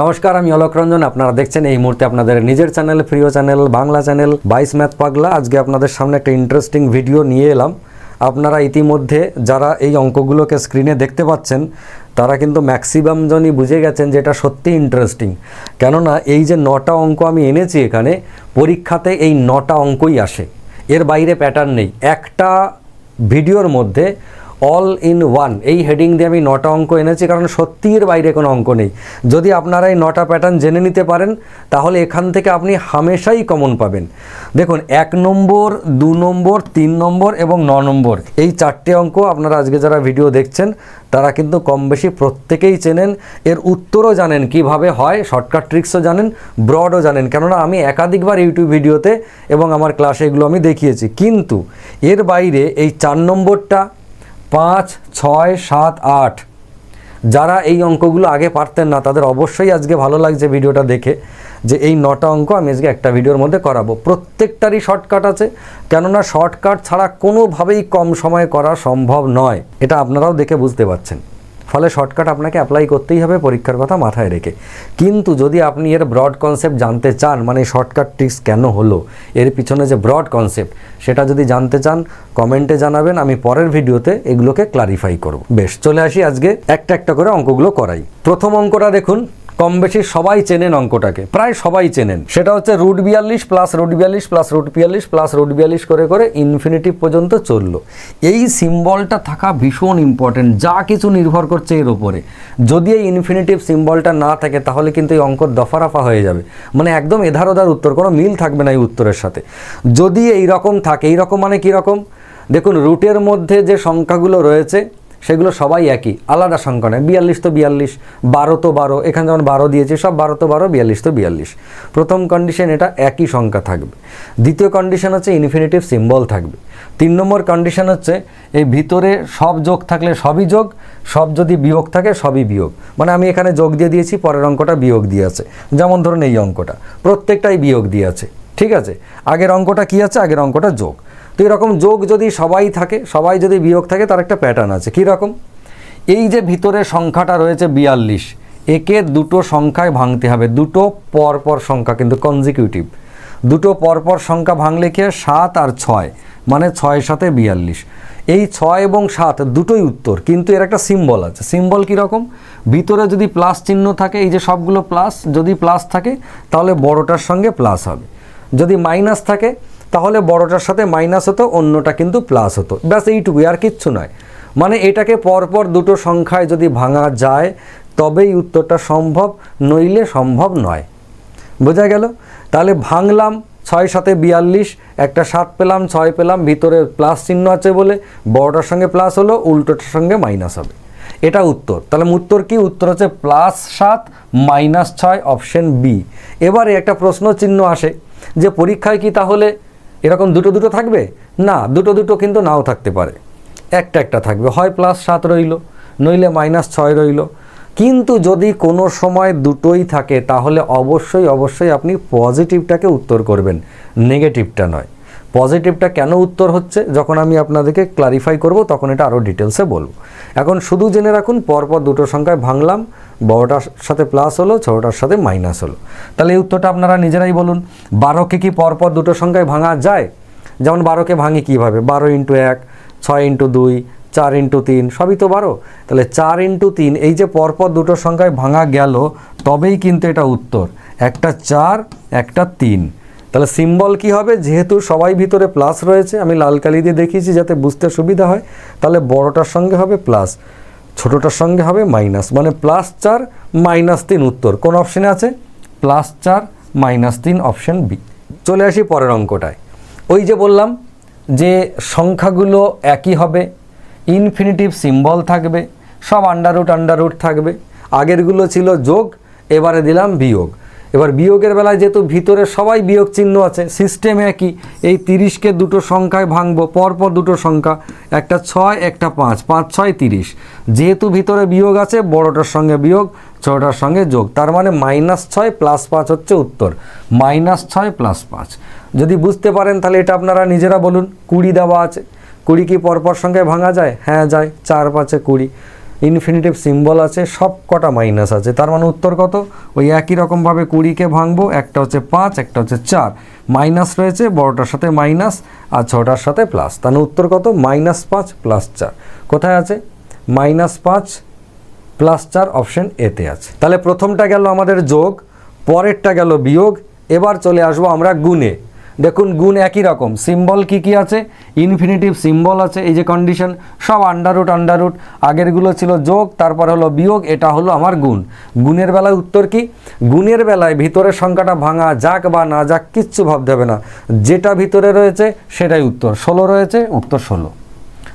নমস্কার, আমি অলোক রঞ্জন। আপনারা দেখছেন এই মুহূর্তে আপনাদের নিজের চ্যানেল, প্রিয় চ্যানেল, বাংলা চ্যানেল, বাইশ ম্যাথ পাগলা। আজকে আপনাদের সামনে একটা ইন্টারেস্টিং ভিডিও নিয়ে এলাম। আপনারা ইতিমধ্যে যারা এই অঙ্কগুলোকে স্ক্রিনে দেখতে পাচ্ছেন, তারা কিন্তু ম্যাক্সিমাম জনই বুঝে গেছেন যে এটা সত্যি ইন্টারেস্টিং কেননা এই যে নটা অঙ্ক আমি এনেছি এখানে, পরীক্ষাতে এই নটা অঙ্কই আসে। এর বাইরে প্যাটার্ন নেই। একটা ভিডিওর মধ্যে অল ইন ওয়ান এই হেডিং দিয়ে আমি নটা অঙ্ক এনেছি, কারণ সত্যি এর বাইরে কোনো অঙ্ক নেই। যদি আপনারা এই নটা প্যাটার্ন জেনে নিতে পারেন, তাহলে এখান থেকে আপনি হামেশাই কমন পাবেন। দেখুন, এক নম্বর, দু নম্বর, তিন নম্বর এবং ন নম্বর। এই চারটে অঙ্ক আপনারা আজকে যারা ভিডিও দেখছেন, তারা কিন্তু কম বেশি প্রত্যেকেই চেনেন। এর উত্তরও জানেন কীভাবে হয় শর্টকাট ট্রিক্সও জানেন ব্রডও জানেন। কেননা আমি একাধিকবার ইউটিউব ভিডিওতে এবং আমার ক্লাসে এগুলো আমি দেখিয়েছি। কিন্তু এর বাইরে এই চার নম্বরটা পাঁচ, ছয়, সাত, আট। যারা এই অঙ্কগুলো আগে পারতেন না, তাদের অবশ্যই আজকে ভালো লাগছে ভিডিওটা দেখে যে এই নটা অঙ্ক আমি আজকে একটা ভিডিওর মধ্যে করাবো। প্রত্যেকটারই শর্টকাট আছে, কেননা শর্টকাট ছাড়া কোনোভাবেই কম সময়ে করা সম্ভব নয়। এটা আপনারাও দেখে বুঝতে পারছেন। ফলে শর্টকাট আপনাকে অ্যাপ্লাই করতেই হবে, পরীক্ষার কথা মাথায় রেখে। কিন্তু যদি আপনি এর ব্রড কনসেপ্ট জানতে চান মানে শর্টকাট ট্রিক্স কেন হলো, এর পিছনে যে ব্রড কনসেপ্ট সেটা যদি জানতে চান কমেন্টে জানাবেন, আমি পরের ভিডিওতে এগুলোকে ক্লারিফাই করব। বেশ, চলে আসি আজকে একটা একটা করে অঙ্কগুলো করাই। প্রথম অঙ্কটা দেখুন কম বেশি সবাই চেনেন অঙ্কটাকে, প্রায় সবাই চেনেন। সেটা হচ্ছে রুট বিয়াল্লিশ প্লাস রুট বিয়াল্লিশ প্লাস রুট বিয়াল্লিশ প্লাস রুট বিয়াল্লিশ করে করে ইনফিনিটিভ পর্যন্ত চলল। এই সিম্বলটা থাকা ভীষণ ইম্পর্টেন্ট যা কিছু নির্ভর করছে এর ওপরে যদি এই ইনফিনিটিভ সিম্বলটা না থাকে, তাহলে কিন্তু এই অঙ্ক দফারাফা হয়ে যাবে। মানে একদম এধার ওধার উত্তর, কোনো মিল থাকবে না এই উত্তরের সাথে। যদি এই রকম থাকে এই রকম মানে কীরকম? দেখুন, রুটের মধ্যে যে সংখ্যাগুলো রয়েছে সেগুলো সবাই একই, আলাদা সংখ্যা নয় বিয়াল্লিশ তো বিয়াল্লিশ, বারো তো বারো, এখানে যেমন বারো দিয়েছি, সব বারো তো বারো, বিয়াল্লিশ তো বিয়াল্লিশ। প্রথম কন্ডিশন এটা একই সংখ্যা থাকবে। দ্বিতীয় কন্ডিশন হচ্ছে ইনফিনিটিভ সিম্বল থাকবে। তিন নম্বর কন্ডিশন হচ্ছে এই ভিতরে সব যোগ থাকলে সবই যোগ, সব যদি বিয়োগ থাকে সবই বিয়োগ। মানে আমি এখানে যোগ দিয়ে দিয়েছি, পরের অঙ্কটা বিয়োগ দিয়ে আছে। যেমন ধরুন এই অঙ্কটা, প্রত্যেকটাই বিয়োগ দিয়ে আছে। ঠিক আছে? আগের অঙ্কটা কি আছে? আগের অঙ্কটা যোগ। তো এরকম যোগ যদি সবাই থাকে, সবাই যদি বিয়োগ থাকে, তার একটা প্যাটার্ন আছে। কী রকম? এই যে ভিতরে সংখ্যাটা রয়েছে বিয়াল্লিশ, একে দুটো সংখ্যায় ভাঙতে হবে। দুটো পরপর সংখ্যা কিন্তু কনজিকিউটিভ দুটো পরপর সংখ্যা ভাঙলে কি সাত আর ছয় মানে ছয় সাথে বিয়াল্লিশ। এই ছয় এবং সাত দুটোই উত্তর, কিন্তু এর একটা সিম্বল আছে। সিম্বল কীরকম ভিতরে যদি প্লাস চিহ্ন থাকে, এই যে সবগুলো প্লাস যদি প্লাস থাকে, তাহলে বড়টার সঙ্গে প্লাস হবে। যদি মাইনাস থাকে তাহলে বড়টার সাথে মাইনাস হতো, অন্যটা কিন্তু প্লাস হতো। ব্যাস এইটুকুই, আর কিচ্ছু নয়। মানে এটাকে পরপর দুটো সংখ্যায় যদি ভাঙা যায়, তবেই উত্তরটা সম্ভব, নইলে সম্ভব নয়। বোঝা গেল? তাহলে ভাঙলাম ছয় সাথে বিয়াল্লিশ, একটা সাত পেলাম, ছয় পেলাম, ভিতরে প্লাস চিহ্ন আছে বলে বড়টার সঙ্গে প্লাস হলো, উল্টোটার সঙ্গে মাইনাস হবে। এটা উত্তর। তাহলে উত্তর কি? উত্তর হচ্ছে প্লাস সাত মাইনাস ছয় অপশন বি এবারে একটা প্রশ্ন চিহ্ন আসে যে পরীক্ষায় কি তাহলে এরকম দুটো দুটো থাকবে? না, দুটো দুটো কিন্তু নাও থাকতে পারে। একটা একটা থাকবে। হয় প্লাস সাত রইল, নইলে মাইনাস ছয় রইল। কিন্তু যদি কোনো সময় দুটোই থাকে, তাহলে অবশ্যই অবশ্যই আপনি পজিটিভটাকে উত্তর করবেন। নেগেটিভটা নয়। পজিটিভটা কেন উত্তর হচ্ছে, যখন আমি আপনাদেরকে ক্লারিফাই করব, তখন এটা আরও ডিটেলসে বলব। এখন শুধু জেনে রাখুন, পরপর দুটো সংখ্যায় ভাঙলাম, বড়টার সাথে প্লাস হলো, ছোটোটার সাথে মাইনাস হলো। তাহলে এই উত্তরটা আপনারা নিজেরাই বলুন। বারোকে কি পরপর দুটো সংখ্যায় ভাঙা যায়? যেমন বারোকে ভাঙি কীভাবে? বারো ইন্টু এক, ছয় ইন্টু দুই, চার ইন্টু তিন, সবই তো বারো। তাহলে চার ইন্টু তিন, এই যে পরপর দুটো সংখ্যায় ভাঙা গেল, তবেই কিন্তু এটা উত্তর। একটা চার, একটা তিন। তাহলে সিম্বল কি হবে? যেহেতু সবাই ভিতরে প্লাস রয়েছে, আমি লাল কালি দিয়ে দেখিয়েছি যাতে বুঝতে সুবিধা হয়। তাহলে বড়টার সঙ্গে হবে প্লাস ছোটোটার সঙ্গে হবে মাইনাস মানে প্লাস চার মাইনাস তিন উত্তর। কোন অপশানে আছে? প্লাস চার মাইনাস তিন অপশান বি চলে আসি পরের অঙ্কটায়। ওই যে বললাম যে সংখ্যাগুলো একই হবে ইনফিনিটিভ সিম্বল থাকবে, সব আন্ডাররুট আন্ডাররুট থাকবে। আগেরগুলো ছিল যোগ, এবারে দিলাম বিয়োগ। এবার বিয়োগের বেলায় যেহেতু ভিতরে সবাই বিয়োগ চিহ্ন আছে সিস্টেম একই, এই তিরিশকে দুটো সংখ্যায় ভাঙবো, পরপর দুটো সংখ্যা, একটা ছয়, একটা পাঁচ পাঁচ, ছয়, তিরিশ। যেহেতু ভিতরে বিয়োগ আছে, বড়টার সঙ্গে বিয়োগ ছোটটার সঙ্গে যোগ, তার মানে মাইনাস ছয় প্লাস পাঁচ হচ্ছে উত্তর, মাইনাস ছয় প্লাস পাঁচ। যদি বুঝতে পারেন তাহলে এটা আপনারা নিজেরা বলুন, কুড়ি দেওয়া আছে, কুড়ি কি পরপর সঙ্গে ভাঙা যায়? হ্যাঁ যায়, চার, পাঁচে কুড়ি। ইনফিনিটিভ সিম্বল আছে, সব কটা মাইনাস আছে। তার মানে উত্তর কত? ওই একই রকমভাবে কুড়িকে ভাঙবো, একটা হচ্ছে পাঁচ, একটা হচ্ছে চার। মাইনাস রয়েছে, বড়টার সাথে মাইনাস আর ছোটার সাথে প্লাস তাহলে উত্তর কত? মাইনাস পাঁচ প্লাস চার। কোথায় আছে? মাইনাস পাঁচ প্লাস চার অপশন এতে আছে। তাহলে প্রথমটা গেল আমাদের যোগ, পরেরটা গেল বিয়োগ, এবার চলে আসব আমরা গুণে। দেখুন, গুণ একই রকম। সিম্বল কি কি আছে? ইনফিনিটিভ সিম্বল আছে, এই যে কন্ডিশন সব আন্ডারুট আন্ডারুট আগেরগুলো ছিল যোগ, তারপর হলো বিয়োগ, এটা হলো আমার গুণ। গুণের বেলায় উত্তর কি? গুণের বেলায় ভিতরের সংখ্যাটা ভাঙা যাক বা না যাক, কিচ্ছু ভাবতে হবে না। যেটা ভিতরে রয়েছে, সেটাই উত্তর। ষোলো রয়েছে, উত্তর ষোলো।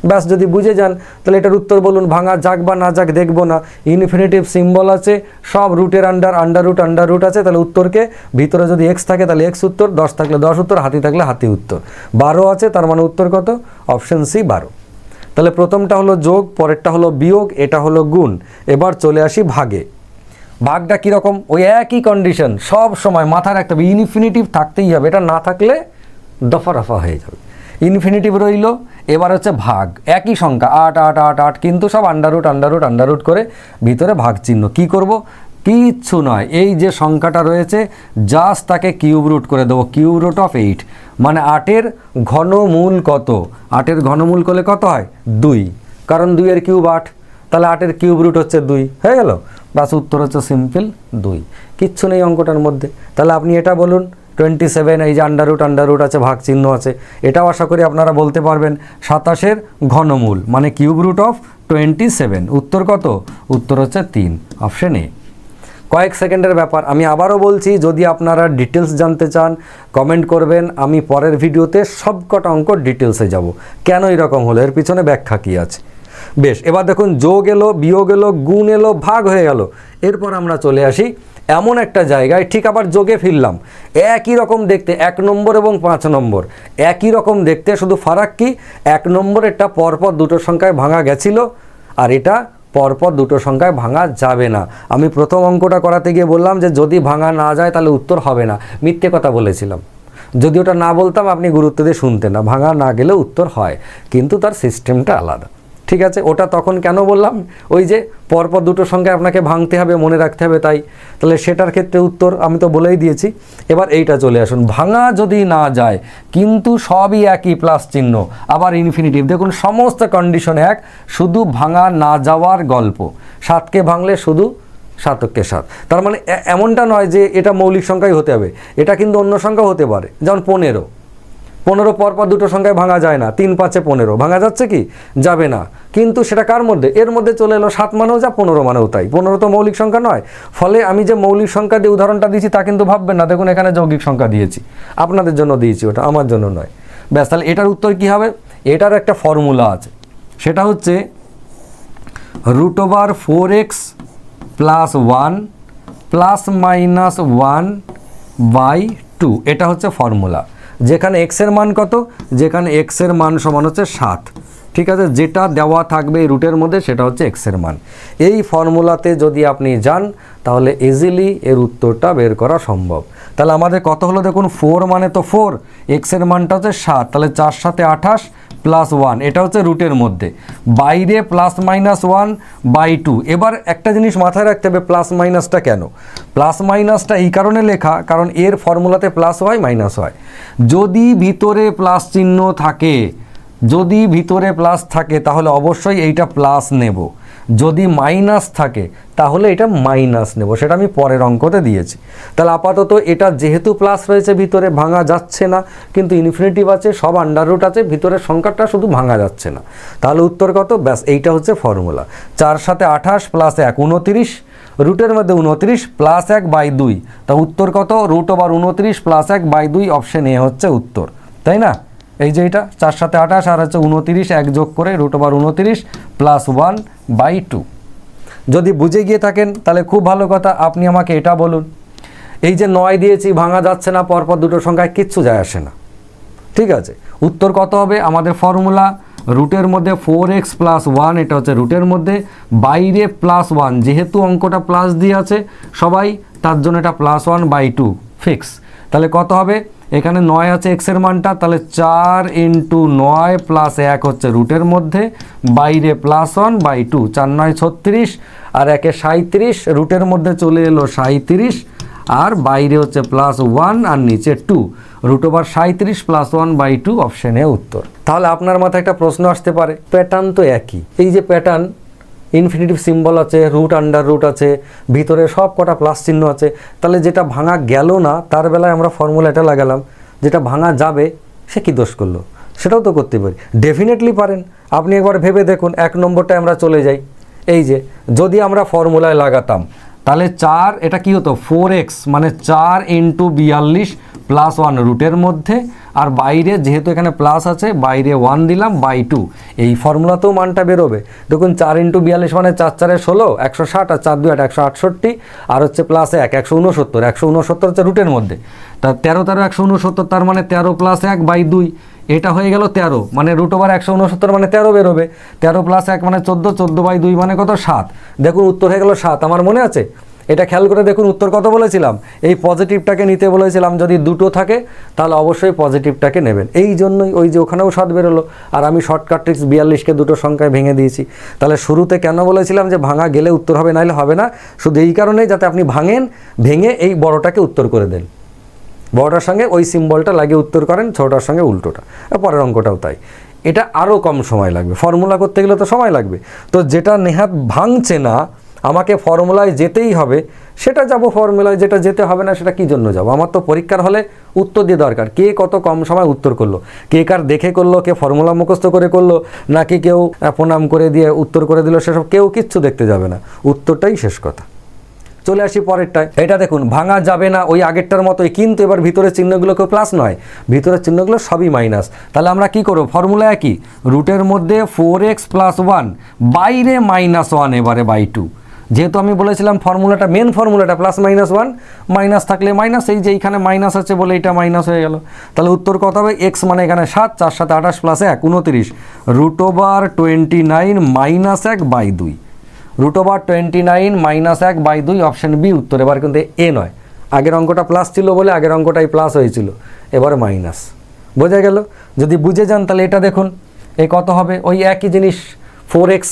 ব্যাস যদি বুঝে যান, তাহলে এটার উত্তর বলুন, ভাঙা যাক বা না যাক, দেখব না। ইনফিনিটিভ সিম্বল আছে, সব রুটের under under root under root আছে, তাহলে উত্তরকে ভিতরে যদি এক্স থাকে, তাহলে এক্স উত্তর, দশ থাকলে দশ উত্তর, হাতি থাকলে হাতি উত্তর। বারো আছে, তার মানে উত্তর কত? অপশন সি বারো। তাহলে প্রথমটা হলো যোগ, পরেরটা হলো বিয়োগ, এটা হলো গুণ। এবার চলে আসি ভাগে। ভাগটা কীরকম ওই একই কন্ডিশন সব সময় মাথায় রাখতে হবে ইনফিনিটিভ থাকতেই হবে, এটা না থাকলে দফা রফা হয়ে যাবে। ইনফিনিটিভ রইল এবার হচ্ছে ভাগ। একই সংখ্যা, আট আট আট আট, কিন্তু সব আন্ডারুট আন্ডারুট আন্ডারুট করে ভিতরে ভাগ চিহ্ন। কি করব? কিচ্ছু নয়। এই যে সংখ্যাটা রয়েছে জাস্ট তাকে কিউব রুট করে দেবো। কিউব রুট অফ এইট মানে আটের ঘনমূল কত? আটের ঘনমূল করলে কত হয়? দুই। কারণ দুইয়ের কিউব আট। তাহলে আটের কিউব রুট হচ্ছে দুই। হয়ে গেল? বাস উত্তর হচ্ছে সিম্পল দুই। কিচ্ছু নেই অঙ্কটার মধ্যে। তাহলে আপনি এটা বলুন। টোয়েন্টি সেভেন এই যে আন্ডারুট আন্ডারুট আছে ভাগ চিহ্ন আছে। এটাও আশা করি আপনারা বলতে পারবেন, সাতাশের ঘনমূল মানে cube root of twenty seven উত্তর কত? উত্তর হচ্ছে তিন অপশন এ কয়েক সেকেন্ডের ব্যাপার, আমি আবারও বলছি, যদি আপনারা ডিটেলস জানতে চান কমেন্ট করবেন, আমি পরের ভিডিওতে সব কটা অঙ্ক ডিটেলসে যাব। কেন এরকম হলো? এর পিছনে ব্যাখ্যা কী আছে? বেশ, এবার দেখুন, যোগ এলো, বিয়োগ এলো, গুণ এলো, ভাগ হয়ে গেল। এরপর আমরা চলে আসি এমন একটা জায়গায় ঠিক আবার যোগে ফিরলাম। একই রকম দেখতে, এক নম্বর এবং পাঁচ নম্বর। একই রকম দেখতে, শুধু ফারাক কি? এক নম্বরেরটা পরপর দুটো সংখ্যায় ভাঙা গেছিল, আর এটা পরপর দুটো সংখ্যায় ভাঙা যাবে না। আমি প্রথম অঙ্কটা করাতে গিয়ে বললাম যে, যদি ভাঙা না যায়, তাহলে উত্তর হবে না। মিথ্যে কথা বলেছিলাম। যদি ওটা না বলতাম, আপনি গুরুত্ব দিয়ে শুনতেন না। ভাঙা না গেলে উত্তর হয়, কিন্তু তার সিস্টেমটা আলাদা। ঠিক আছে, ওটা তখন কেন বললাম? ওই যে পরপর দুটো সংখ্যা আপনাকে ভাঙতে হবে, মনে রাখতে হবে, তাই। তাহলে সেটার ক্ষেত্রে উত্তর আমি তো বলেই দিয়েছি। এবার এইটা চলে আসুন। ভাঙা যদি না যায়, কিন্তু সবই একই প্লাস চিহ্ন, আবার ইনফিনিটিভ দেখুন, সমস্ত কন্ডিশন এক, শুধু ভাঙা না যাওয়ার গল্প। সাতকে ভাঙলে শুধু সাতককে সাত। তার মানে এমনটা নয় যে এটা মৌলিক সংখ্যাই হতে হবে। এটা কিন্তু অন্য সংখ্যা হতে পারে। যেমন পনেরো। পনেরো পরপর দুটো সংখ্যায় ভাঙা যায় না, তিন পাঁচে পনেরো। ভাঙা যাচ্ছে কি? যাবে না। কিন্তু সেটা কার মধ্যে? এর মধ্যে চলে এলো সাত মানেও যা, পনেরো মানেও তাই। পনেরো তো মৌলিক সংখ্যা নয়। ফলে আমি যে মৌলিক সংখ্যা দিয়ে উদাহরণটা দিয়েছি তা কিন্তু ভাববেন না। দেখুন, এখানে যৌগিক সংখ্যা দিয়েছি। আপনাদের জন্য দিয়েছি ওটা, আমার জন্য নয়। ব্যাস, তাহলে এটার উত্তর কী হবে? এটার একটা ফর্মুলা আছে। সেটা হচ্ছে root over four x plus one plus minus one by two. এটা হচ্ছে ফর্মুলা। যেখানে এক্সের মান কত? যেখানে এক্সের মান সমান হচ্ছে সাত। ঠিক আছে? যেটা দেওয়া থাকবে রুটের মধ্যে সেটা হচ্ছে এক্সের মান। এই ফর্মুলাতে যদি আপনি যান, তাহলে ইজিলি এর উত্তরটা বের করা সম্ভব। তাহলে আমাদের কত হলো? দেখুন ফোর মানে তো ফোর এক্সের মানটা হচ্ছে সাত, তাহলে চার সাথে আঠাশ প্লাস ওয়ান এটা হচ্ছে রুটের মধ্যে। বাইরে plus minus one by two এবার একটা জিনিস মাথায় রাখতে হবে প্লাস মাইনাসটা কেন? প্লাস মাইনাসটা এই কারণে লেখা, কারণ এর ফর্মুলাতে প্লাস হয় মাইনাস হয় যদি ভিতরে প্লাস চিহ্ন থাকে, যদি ভিতরে প্লাস থাকে, তাহলে অবশ্যই এইটা প্লাস নেব। যদি মাইনাস থাকে, তাহলে এটা মাইনাস নেব। সেটা আমি পরের অঙ্কতে দিয়েছি। তাহলে আপাতত এটা যেহেতু প্লাস রয়েছে, ভিতরে ভাঙা যাচ্ছে না, কিন্তু ইনফিনিটিভ আছে, সব আন্ডার রুট আছে, ভিতরের সংখ্যাটা শুধু ভাঙা যাচ্ছে না। তাহলে উত্তর কত? ব্যাস, এইটা হচ্ছে ফর্মুলা চার সাথে আঠাশ প্লাস এক, উনতিরিশ। রুটের মধ্যে উনত্রিশ প্লাস এক বাই দুই। তা উত্তর কত? রুট ওভার উনত্রিশ প্লাস এক বাই দুই অপশন এ হচ্ছে উত্তর। তাই না? এই যে এটা, চার সাথে আঠাশ, আর হচ্ছে উনতিরিশ, এক যোগ করে রুট ওভার উনতিরিশ প্লাস ওয়ান বাই টু। যদি বুঝে গিয়ে থাকেন, তাহলে খুব ভালো কথা, আপনি আমাকে এটা বলুন। এই যে নয় দিয়েছি, ভাঙা যাচ্ছে না, পরপর দুটো সংখ্যায় কিচ্ছু যায় আসে না। ঠিক আছে? উত্তর কত হবে? আমাদের ফর্মুলা রুটের মধ্যে ফোর এক্স প্লাস ওয়ান এটা হচ্ছে রুটের মধ্যে, বাইরে প্লাস ওয়ান যেহেতু অঙ্কটা প্লাস দিয়ে আছে, সবাই তার জন্য এটা plus one by two fix তাহলে কত হবে? এখানে নয় আছে এক্সের মানটা, তাহলে চার ইন্টু নয় প্লাস এক হচ্ছে রুটের মধ্যে, বাইরে প্লাস ওয়ান বাই টু চার নয় ছত্রিশ, আর একে সাঁত্রিশ রুটের মধ্যে চলে এলো সাঁত্রিশ আর বাইরে হচ্ছে প্লাস ওয়ান আর নিচে টু রুট ওভার সাঁত্রিশ প্লাস ওয়ান বাই টু অপশানে উত্তর। তাহলে আপনার মাথায় একটা প্রশ্ন আসতে পারে প্যাটার্ন তো একই। এই যে প্যাটার্ন ইনফিনিটিভ সিম্বল আছে রুট আন্ডার রুট আছে, ভিতরে সব কটা প্লাস চিহ্ন আছে। তাহলে যেটা ভাঙা গেল না, তার বেলায় আমরা ফর্মুলা এটা লাগালাম, যেটা ভাঙা যাবে, সে কী দোষ করল? সেটাও তো করতে পারি। ডেফিনেটলি পারেন। আপনি একবার ভেবে দেখুন, এক নম্বরটায় আমরা চলে যাই। এই যে, যদি আমরা ফর্মুলায় লাগাতাম তাহলে চার, এটা কি হতো? ফোর এক্স মানে চার ইন্টু বিয়াল্লিশ প্লাস ওয়ান রুটের মধ্যে, আর বাইরে যেহেতু এখানে প্লাস আছে, বাইরে ওয়ান দিলাম বাই টু এই ফর্মুলাতেও মানটা বেরোবে। দেখুন, চার ইন্টু বিয়াল্লিশ মানে চার চারে ষোলো, একশো ষাট, আর চার দুই আট, একশো আটষট্টি, আর হচ্ছে প্লাস এক, একশো উনসত্তর একশো উনসত্তর হচ্ছে রুটের মধ্যে। তা তেরো তেরো, একশো উনসত্তর তার মানে তেরো প্লাস এক বাই দুই। এটা হয়ে গেল তেরো মানে রুট ওভার একশো উনসত্তর মানে তেরো বেরোবে। তেরো প্লাস এক মানে চোদ্দ চোদ্দ বাই দুই মানে কত? সাত। দেখুন উত্তর হয়ে গেল সাত, আমার মনে আছে? এটা খেয়াল করে দেখুন উত্তর কত বলেছিলাম? এই পজিটিভটাকে নিতে বলেছিলাম, যদি দুটো থাকে, তাহলে অবশ্যই পজিটিভটাকে নেবেন। এই জন্যই ওই যে ওখানেও সাত বেরোলো। আর আমি শর্টকাট ট্রিক্স বিয়াল্লিশকে দুটো সংখ্যায় ভেঙে দিয়েছি। তাহলে শুরুতে কেন বলেছিলাম যে ভাঙা গেলে উত্তর হবে, নাহলে হবে না? শুধু এই কারণেই যাতে আপনি ভাঙেন, ভেঙে এই বড়টাকে উত্তর করে দেন। বড়টার সঙ্গে ওই সিম্বলটা লাগিয়ে উত্তর করেন, ছোটটার সঙ্গে উল্টোটা। পরের অঙ্কটাও তাই। এটা আরও কম সময় লাগবে। ফর্মুলা করতে গেলে তো সময় লাগবে। তো যেটা নেহাত ভাঙছে না, আমাকে ফর্মুলায় যেতেই হবে, সেটা যাব ফর্মুলায়, যেটা যেতে হবে না, সেটা কী জন্য যাব? আমার তো পরীক্ষার হলে উত্তর দিয়ে দরকার। কে কত কম সময় উত্তর করল? কে কার দেখে করল? কে ফর্মুলা মুখস্থ করে করল? নাকি কেউ প্রণাম করে দিয়ে উত্তর করে দিল সেসব? কেউ কিচ্ছু দেখতে যাবে না। উত্তরটাই শেষ কথা। চলে আসি পরেরটায়। এটা দেখুন, ভাঙা যাবে না, ওই আগেরটার মতোই, কিন্তু এবার ভিতরের চিহ্নগুলোকে প্লাস নয়। ভিতরের চিহ্নগুলো সবই মাইনাস তাহলে আমরা কি করব? ফর্মুলা একই। রুটের মধ্যে ফোর এক্স প্লাস ওয়ান বাইরে মাইনাস ওয়ান এবারে বাই টু যেহেতু আমি বলেছিলাম ফর্মুলাটা মেন ফর্মুলাটা প্লাস মাইনাস ওয়ান মাইনাস থাকলে মাইনাস এই যে এইখানে মাইনাস আছে বলে এটা মাইনাস হয়ে গেল। তাহলে উত্তর কত হবে? এক্স মানে এখানে সাত, চার সাথে আঠাশ প্লাস এক, উনতিরিশ। Root over twenty nine minus এক বাই দুই। Root over twenty nine minus এক বাই দুই অপশান বি উত্তর। এবার কিন্তু এ নয়। আগের অঙ্কটা প্লাস ছিল বলে আগের অঙ্কটাই প্লাস হয়েছিল। এবারে মাইনাস বোঝা গেল? যদি বুঝে যান তাহলে এটা দেখুন। এই কত হবে? ওই একই জিনিস ফোর এক্স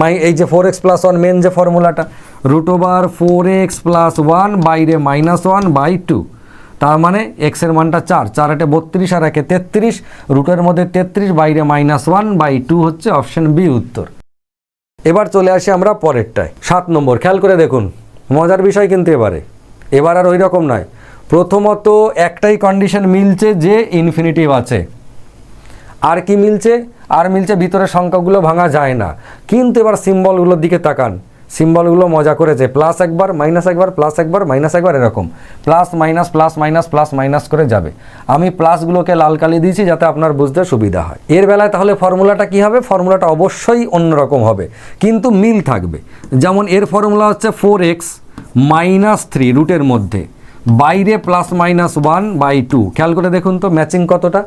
মাই এই যে four x plus one main যে ফর্মুলাটা root over four x plus one বাইরে মাইনাস ওয়ান বাই টু তার মানে এক্সের মানটা চার। চার এটে বত্রিশ আর একে তেত্রিশ। রুটের মধ্যে তেত্রিশ বাইরে মাইনাস ওয়ান বাই টু হচ্ছে অপশান বি উত্তর। এবার চলে আসি আমরা পরেরটায়। সাত নম্বর, খেয়াল করে দেখুন, মজার বিষয় কিন্তু এবারে। এবার আর ওই রকম নয়। প্রথমত একটাই কন্ডিশন মিলছে যে ইনফিনিটিভ আছে। আর কি মিলছে? আর মিলছে ভিতরের সংখ্যাগুলো ভাঙা যায় না। কিন্তু এবার সিম্বলগুলোর দিকে তাকান। সিম্বলগুলো মজা করেছে। প্লাস একবার, মাইনাস একবার, প্লাস একবার, মাইনাস একবার এরকম। Plus, minus plus minus plus, minus করে যাবে। আমি প্লাসগুলোকে লাল কালি দিয়েছি যাতে আপনার বুঝতে সুবিধা হয়। এর বেলায় তাহলে ফর্মুলাটা কি হবে? ফর্মুলাটা অবশ্যই অন্যরকম হবে। কিন্তু মিল থাকবে। যেমন এর ফর্মুলা হচ্ছে ফোর এক্স মাইনাস থ্রি রুটের মধ্যে। বাইরে plus minus one by two. খেয়াল করে দেখুন তো ম্যাচিং কতটা?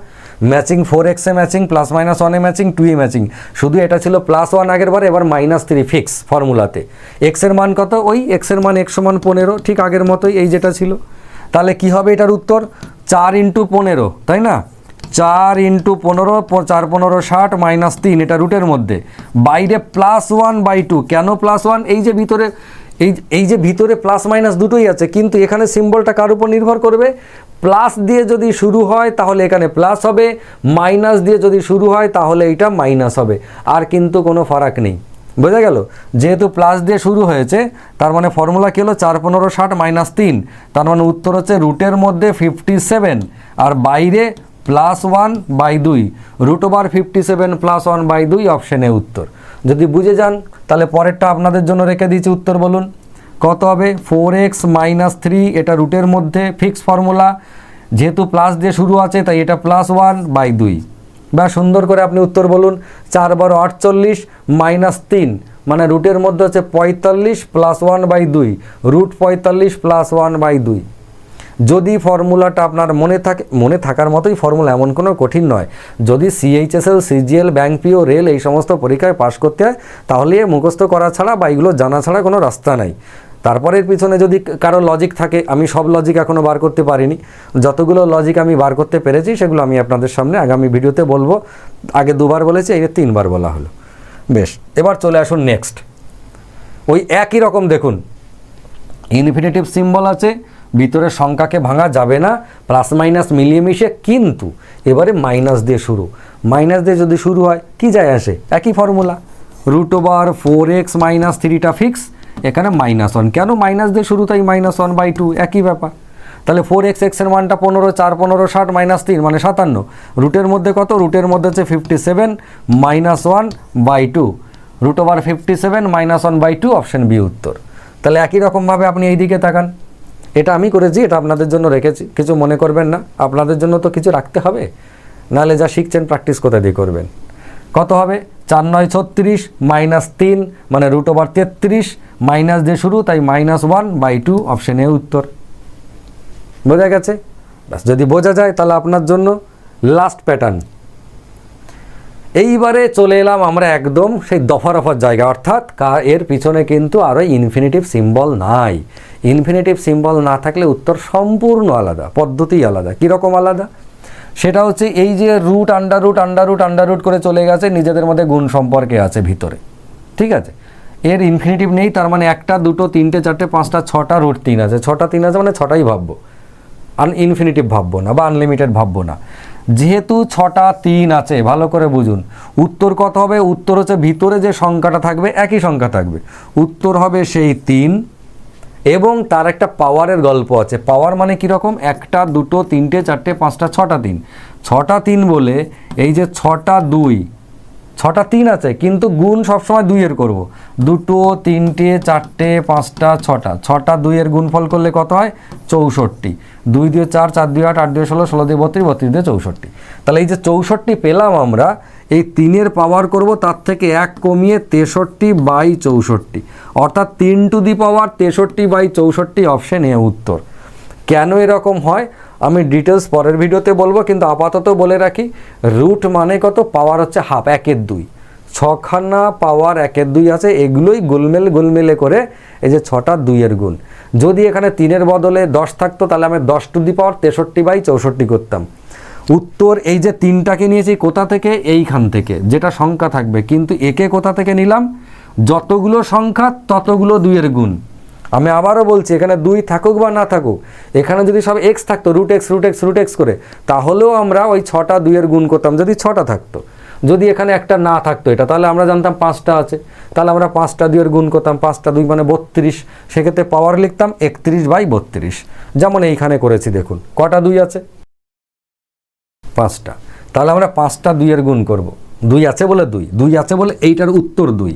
ম্যাচিং ফোর এক্সে ম্যাচিং প্লাস মাইনাস ওয়ানে ম্যাচিং টু এ ম্যাচিং। শুধু এটা ছিল প্লাস ওয়ান আগের বার, এবার মাইনাস থ্রি ফিক্স ফর্মুলাতে এক্সের মান কত? ওই এক্সের মান এক্স সমান পনেরো, ঠিক আগের মতোই এই যেটা ছিল। তাহলে কি হবে এটার উত্তর? চার ইন্টু পনেরো, তাই না? চার ইন্টু পনেরো চার পনেরো ষাট মাইনাস তিন, এটা রুটের মধ্যে। বাইরে প্লাস ওয়ান বাই টু কেন প্লাস ওয়ান এই যে ভিতরে, এই এই যে ভিতরে প্লাস মাইনাস দুটোই আছে, কিন্তু এখানে সিম্বলটা কার উপর নির্ভর করবে? প্লাস দিয়ে যদি শুরু হয়, তাহলে এখানে প্লাস হবে। মাইনাস দিয়ে যদি শুরু হয়, তাহলে এটা মাইনাস হবে। আর কিন্তু কোনো ফারাক নেই। বোঝা গেল? যেহেতু প্লাস দিয়ে শুরু হয়েছে, তার মানে ফর্মুলা কী হলো? চার, পনেরো, ষাট, মাইনাস তিন। তার মানে উত্তর হচ্ছে রুটের মধ্যে ফিফটি সেভেন আর বাইরে প্লাস ওয়ান বাই দুই। Root over fifty seven plus one by দুই, অপশানে উত্তর। যদি বুঝে যান, তাহলে পরেরটা আপনাদের জন্য রেখে দিয়েছি উত্তর বলুন। কত হবে? ফোর এক্স মাইনাস থ্রি, এটা রুটের মধ্যে ফিক্স ফর্মুলা। যেহেতু প্লাস দিয়ে শুরু আছে, তাই এটা প্লাস ওয়ান বাই দুই। বা সুন্দর করে আপনি উত্তর বলুন। চার বারো আটচল্লিশ মাইনাস তিন মানে রুটের মধ্যে হচ্ছে পঁয়তাল্লিশ প্লাস ওয়ান বাই দুই। রুট পঁয়তাল্লিশ প্লাস ওয়ান বাই দুই। যদি ফর্মুলাটা আপনার মনে থাকে মনে থাকার মতোই ফর্মুলা, এমন কোনো কঠিন নয়। যদি CHSL CGL bank PO rail এই সমস্ত পরীক্ষায় পাশ করতে হয়, তাহলে মুখস্থ করা ছাড়া বা এগুলো জানা ছাড়া কোনো রাস্তা নাই। তারপরের পিছনে যদি কারও লজিক থাকে, আমি সব লজিক এখনও বার করতে পারিনি। যতগুলো লজিক আমি বার করতে পেরেছি, সেগুলো আমি আপনাদের সামনে আগামী ভিডিওতে বলব। আগে দুবার বলেছি এই তিনবার বলা হলো। বেশ, এবার চলে আসুন নেক্সট ওই একই রকম দেখুন। ইনফিনিটিভ সিম্বল আছে ভিতরে সংখ্যাকে ভাঙা যাবে না প্লাস মাইনাস মিলিয়ে মিশে কিন্তু এবারে মাইনাস দিয়ে শুরু। মাইনাস দিয়ে যদি শুরু হয়, কি যায় আসে? একই formula root over four x minus থ্রিটা ফিক্স এখানে মাইনাস ওয়ান কেন মাইনাস দিয়ে শুরু? তাই মাইনাস ওয়ান বাই টু একই ব্যাপার। তাহলে ফোর এক্স এক্সের মানটা পনেরো, চার, পনেরো, ষাট মাইনাস তিন মানে সাতান্ন। রুটের মধ্যে কত? রুটের মধ্যে হচ্ছে fifty seven minus one by two root over fifty seven minus one by two option B উত্তর। তাহলে একই রকমভাবে আপনি এই দিকে তাকান। এটা আমি করেছি, এটা আপনাদের জন্য রেখেছি। কিছু মনে করবেন না। আপনাদের জন্য তো কিছু রাখতে হবে। নাহলে যা শিখছেন প্র্যাকটিস কোথায় দিয়ে করবেন? কত হবে? চার নয় ছত্রিশ, মাইনাস তিন মানে রুট ওভার তেত্রিশ, মাইনাস দিয়ে শুরু, তাই minus one by two option উত্তর। বোঝা গেছে? ব্যাস, যদি বোঝা যায়, তাহলে আপনার জন্য লাস্ট প্যাটার্ন এইবারে চলে এলাম আমরা একদম সেই দফা রফার জায়গা অর্থাৎ এর পিছনে কিন্তু আরও ইনফিনিটিভ সিম্বল নাই। ইনফিনিটিভ সিম্বল না থাকলে উত্তর সম্পূর্ণ আলাদা পদ্ধতি আলাদা। কীরকম আলাদা? সেটা হচ্ছে এই যে root under root under root under root করে চলে গেছে, নিজেদের মধ্যে গুণ সম্পর্কে আছে ভিতরে। ঠিক আছে? এর ইনফিনিটিভ নেই, তার মানে একটা, দুটো, তিনটে, চারটে, পাঁচটা, ছটা রুট তিন আছে। ছটা তিন আছে মানে ছটাই ভাববো। আন ইনফিনিটিভ ভাববো না বা আনলিমিটেড ভাববো না। যেহেতু ছটা, তিন আছে, ভালো করে বুঝুন। উত্তর কত হবে? উত্তর হচ্ছে ভিতরে যে সংখ্যাটা থাকবে, একই সংখ্যা থাকবে। উত্তর হবে সেই তিন এবং তার একটা পাওয়ারের গল্প আছে। পাওয়ার মানে কীরকম একটা, দুটো, তিনটে, চারটে, পাঁচটা, ছটা তিন ছটা তিন বলে এই যে ছটা দুই ছটা তিন আছে, কিন্তু গুণ সবসময় দুইয়ের করব। দুটো, তিনটে, চারটে, পাঁচটা, ছটা। ছটা দুইয়ের গুণফল করলে কত হয়? চৌষট্টি। দুই দিয়ে চার চার দিয়ে আট আট দিয়ে ষোলো ষোলো দিয়ে বত্রিশ বত্রিশ দিয়ে চৌষট্টি। তাহলে এই যে চৌষট্টি পেলাম আমরা, এই তিনের পাওয়ার করব, তার থেকে এক কমিয়ে তেষট্টি বাই চৌষট্টি। অর্থাৎ তিন টু দি পাওয়ার তেষট্টি বাই চৌষট্টি অপশন এ উত্তর। কেন এরকম হয়? আমি ডিটেলস পরের ভিডিওতে বলব, কিন্তু আপাতত বলে রাখি রুট মানে কত? পাওয়ার হচ্ছে হাফ একের দুই। ছখানা পাওয়ার একের দুই আছে, এগুলোই গোলমেল গোলমেলে করে এই যে ছটা দুইয়ের গুণ। যদি এখানে তিনের বদলে দশ থাকতো, তাহলে আমি দশ টু দি পাওয়ার তেষট্টি বাই চৌষট্টি করতাম। উত্তর, এই যে তিনটাকে নিয়েছি, কোথা থেকে? এইখান থেকে, যেটা সংখ্যা থাকবে। কিন্তু একে কোথা থেকে নিলাম? যতগুলো সংখ্যা, ততগুলো দুইয়ের গুণ। আমি আবারও বলছি, এখানে দুই থাকুক বা না থাকুক, এখানে যদি সব এক্স থাকতো root x root x root x করে, তাহলেও আমরা ওই ছটা দুইয়ের গুণ করতাম যদি ছটা থাকতো। যদি এখানে একটা না থাকতো এটা, তাহলে আমরা জানতাম পাঁচটা আছে। তাহলে আমরা পাঁচটা দুইয়ের গুণ করতাম, পাঁচটা দুই মানে বত্রিশ। সেক্ষেত্রে পাওয়ার লিখতাম একত্রিশ বাই বত্রিশ। যেমন এইখানে করেছি দেখুন, কটা দুই আছে? পাঁচটা। তাহলে আমরা পাঁচটা দুইয়ের গুণ করব। দুই আছে বলে দুই দুই আছে বলে এইটার উত্তর দুই।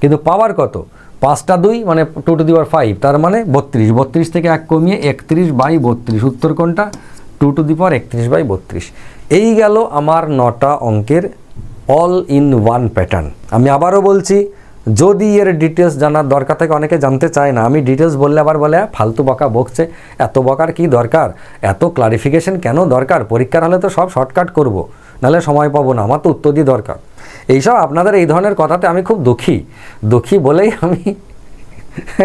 কিন্তু পাওয়ার কত? পাঁচটা দুই মানে টু টু দিওয়ার ফাইভ তার মানে বত্রিশ। বত্রিশ থেকে এক কমিয়ে একত্রিশ বাই বত্রিশ। উত্তর কোনটা? টু টু দি পাওয়ার একত্রিশ বাই বত্রিশ। এই গেল আমার নটা অঙ্কের অল ইন ওয়ান প্যাটার্ন আমি আবারও বলছি যদি এর ডিটেলস জানার দরকার থাকে অনেকে জানতে চায় না। আমি ডিটেলস বললে আবার বলে "আহ, ফালতু বকা বকছে। এত বকার কি দরকার? এত ক্লারিফিকেশন কেন দরকার? পরীক্ষার হলে তো সব শর্টকাট করব। নাহলে সময় পাবো না। আমার তো উত্তর দিয়ে দরকার। এইসব আপনাদের এই ধরনের কথাতে আমি খুব দুঃখী। দুঃখী বলেই আমি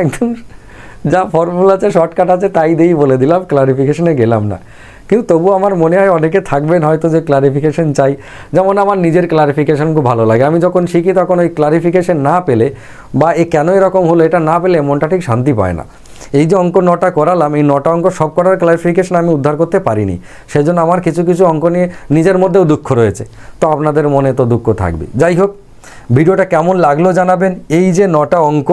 একদম যা ফর্মুলা আছে শর্টকাট আছে, তাই দিয়েই বলে দিলাম ক্লারিফিকেশনে গেলাম না। কিন্তু তবু আমার মনে হয় অনেকে থাকবেন হয়তো যে ক্লারিফিকেশন চাই। যেমন আমার নিজের ক্লারিফিকেশন খুব ভালো লাগে। আমি যখন শিখি তখন ওই ক্লারিফিকেশন না পেলে বা এ কেন এরকম হলো, এটা না পেলে মনটা ঠিক শান্তি পায় না। এই যে অঙ্ক নটা করালাম, এই নটা অঙ্ক সব কটার ক্লারিফিকেশন আমি উদ্ধার করতে পারিনি। সেজন্য আমার কিছু কিছু অঙ্ক নিয়ে নিজের মধ্যেও দুঃখ রয়েছে। তো আপনাদের মনে তো দুঃখ থাকবে। যাই হোক, ভিডিওটা কেমন লাগল জানাবেন। এই যে নটা অঙ্ক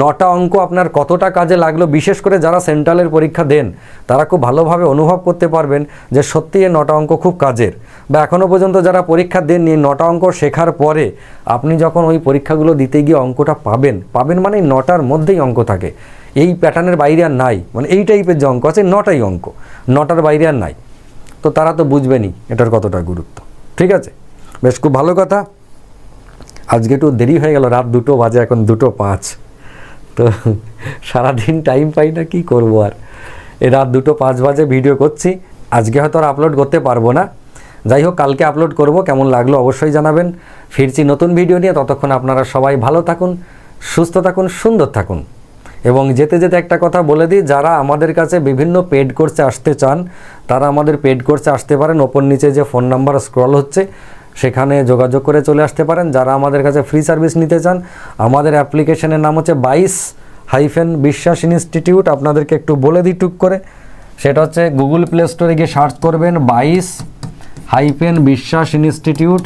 নটা অঙ্ক আপনার কতটা কাজে লাগল, বিশেষ করে যারা সেন্ট্রালের পরীক্ষা দেন, তারা খুব ভালোভাবে অনুভব করতে পারবেন যে সত্যি এই নটা অঙ্ক খুব কাজের। বা এখনও পর্যন্ত যারা পরীক্ষা দেননি নটা অঙ্ক শেখার পরে আপনি যখন ওই পরীক্ষাগুলো দিতে গিয়ে অঙ্কটা পাবেন পাবেন মানে নটার মধ্যেই অঙ্ক থাকে। এই প্যাটার্নের বাইরে আর নাই। মানে এই টাইপের যে অঙ্ক আছে, নটাই অঙ্ক। নটার বাইরে আর নাই। তো তারা তো বুঝবেনই এটার কতটা গুরুত্ব। ঠিক আছে? বেশ, খুব ভালো কথা। আজকে একটু দেরি হয়ে গেল, রাত দুটো বাজে, এখন দুটো পাঁচ। তো সারাদিন টাইম পাই না, কি করব আর? এই রাত দুটো পাঁচ বাজে ভিডিও করছি। আজকে হয়তো আর আপলোড করতে পারব না। যাই হোক, কালকে আপলোড করব। কেমন লাগল অবশ্যই জানাবেন। ফিরছি নতুন ভিডিও নিয়ে। ততক্ষণ আপনারা সবাই ভালো থাকুন, সুস্থ থাকুন, সুন্দর থাকুন। এবং যেতে যেতে একটা কথা বলে দিই, যারা আমাদের কাছে বিভিন্ন পেড কোর্সে আসতে চান, তারা আমাদের পেড কোর্সে আসতে পারেন। ওপর নিচে যে ফোন নাম্বার স্ক্রল হচ্ছে, সেখানে যোগাযোগ করে চলে আসতে পারেন। যারা আমাদের কাছে ফ্রি সার্ভিস নিতে চান, আমাদের অ্যাপ্লিকেশনের নাম হচ্ছে বাইশ হাইফেন বিশ্বাস ইনস্টিটিউট। আপনাদেরকে একটু বলে দিই টুক করে। সেটা হচ্ছে গুগল প্লে স্টোরে গিয়ে সার্চ করবেন বাইশ হাইফেন বিশ্বাস ইনস্টিটিউট।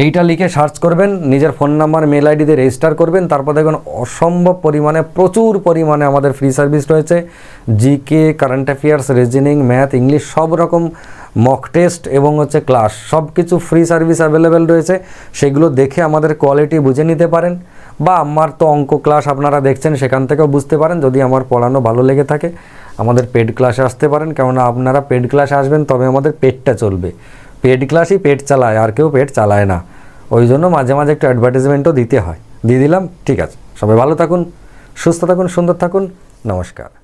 এইটা লিখে সার্চ করবেন, নিজের ফোন নাম্বার, মেল আইডি দিয়ে রেজিস্টার করবেন, তারপর দেখবেন অসম্ভব পরিমাণে, প্রচুর পরিমাণে আমাদের ফ্রি সার্ভিস রয়েছে। GK current affairs reasoning math English সব রকম মক টেস্ট এবং হচ্ছে ক্লাস সব কিছু ফ্রি সার্ভিস অ্যাভেলেবেল রয়েছে। সেগুলো দেখে আমাদের কোয়ালিটি বুঝে নিতে পারেন। বা আমার তো অঙ্ক ক্লাস আপনারা দেখছেন, সেখান থেকেও বুঝতে পারেন, যদি আমার পড়ানো ভালো লেগে থাকে। আমাদের পেড ক্লাসে আসতে পারেন, কেননা আপনারা পেড ক্লাসে আসবেন, তবে আমাদের পেটটা চলবে। পেড ক্লাসই পেট চালায়, আর কেউ পেট চালায় না। ওই জন্য মাঝে মাঝে একটু অ্যাডভার্টাইজমেন্টও দিতে হয়। দিয়ে দিলাম, ঠিক আছে। সবাই ভালো থাকুন, সুস্থ থাকুন, সুন্দর থাকুন। নমস্কার।